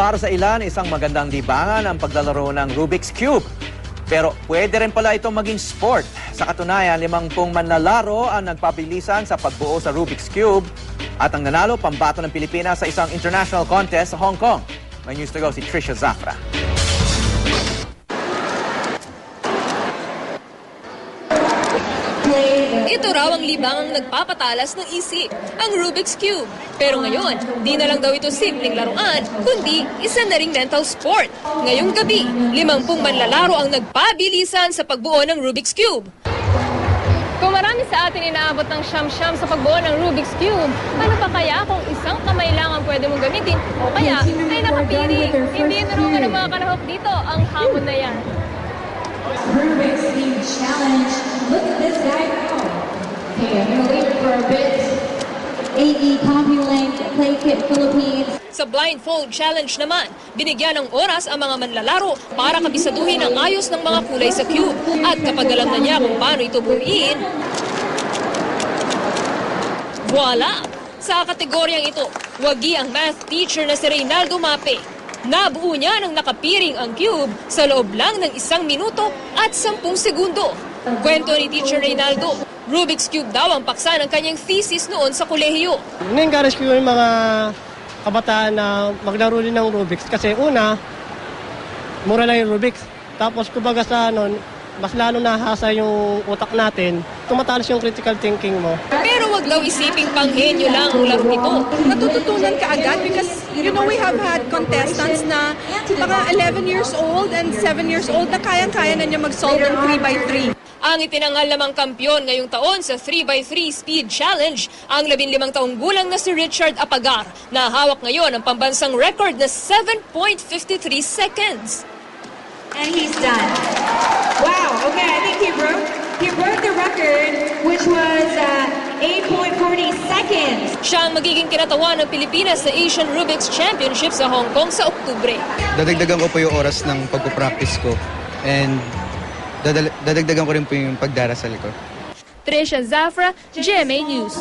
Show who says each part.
Speaker 1: Para sa ilan, isang magandang libangan ang paglalaro ng Rubik's Cube. Pero pwede rin pala itong maging sport. Sa katunayan, limang pong manlalaro ang nagpabilisan sa pagbuo sa Rubik's Cube at ang nanalo pambato ng Pilipinas sa isang international contest sa Hong Kong. May news to go si Trisha Zafra.
Speaker 2: Ito raw ang libangang nagpapatalas ng isip, ang Rubik's Cube. Pero ngayon, di na lang daw ito simpleng laruan, kundi isa na ring mental sport. Ngayong gabi, limampung manlalaro ang nagpabilisan sa pagbuo ng Rubik's Cube. Kung marami sa atin inaabot ng siyam-siyam sa pagbuo ng Rubik's Cube, ano pa kaya kung isang kamay lang ang pwede mong gamitin o kaya ay nakapiring? Hindi narungan ng mga kanahok dito ang hamon na yan.
Speaker 3: Rubik's Cube Challenge. Okay, I'm gonna leave it for a bit. AE CompuLink, Play Kit Philippines.
Speaker 2: Sa blindfold challenge naman, binigyan ng oras ang mga manlalaro para kabisaduhin ang ayos ng mga kulay sa cube. At kapag alam na niya kung paano ito buuin, voila! Sa kategoryang ito, wagi ang math teacher na si Reynaldo Mape. Nabuo niya ng nakapiring ang cube sa loob lang ng isang minuto at sampung segundo. Kwento ni Teacher Reynaldo, Rubik's Cube daw ang paksa ng kanyang thesis noon sa kolehiyo.
Speaker 4: Na-encourage ko yung mga kabataan na maglaro din ng Rubik's kasi una, mura lang yung Rubik's. Tapos kumbaga sa ano, mas lalo nahasa yung utak natin, tumatalas yung critical thinking mo.
Speaker 2: Wag daw isiping panghenyo lang ang laro nito.
Speaker 5: natututunan ka agad because you know we have had contestants na mga 11 years old and 7 years old na kayang-kaya na niya mag-solve ng 3 by 3
Speaker 2: Ang itinangal namang kampyon ngayong taon sa 3x3 Speed Challenge, ang 15 taong gulang na si Richard Apagar, na hawak ngayon ang pambansang record na 7.53 seconds.
Speaker 3: And he's done. Wow, okay, I think he broke, he broke the record, which was 8.40 seconds.
Speaker 2: Siya ang magiging kinatawan ng Pilipinas sa Asian Rubik's Championship sa Hong Kong sa Oktubre.
Speaker 6: dadagdagan ko po yung oras ng pagpo-practice ko and dadal- dadagdagan ko rin po yung pagdarasal ko.
Speaker 2: Trisha Zafra, GMA News.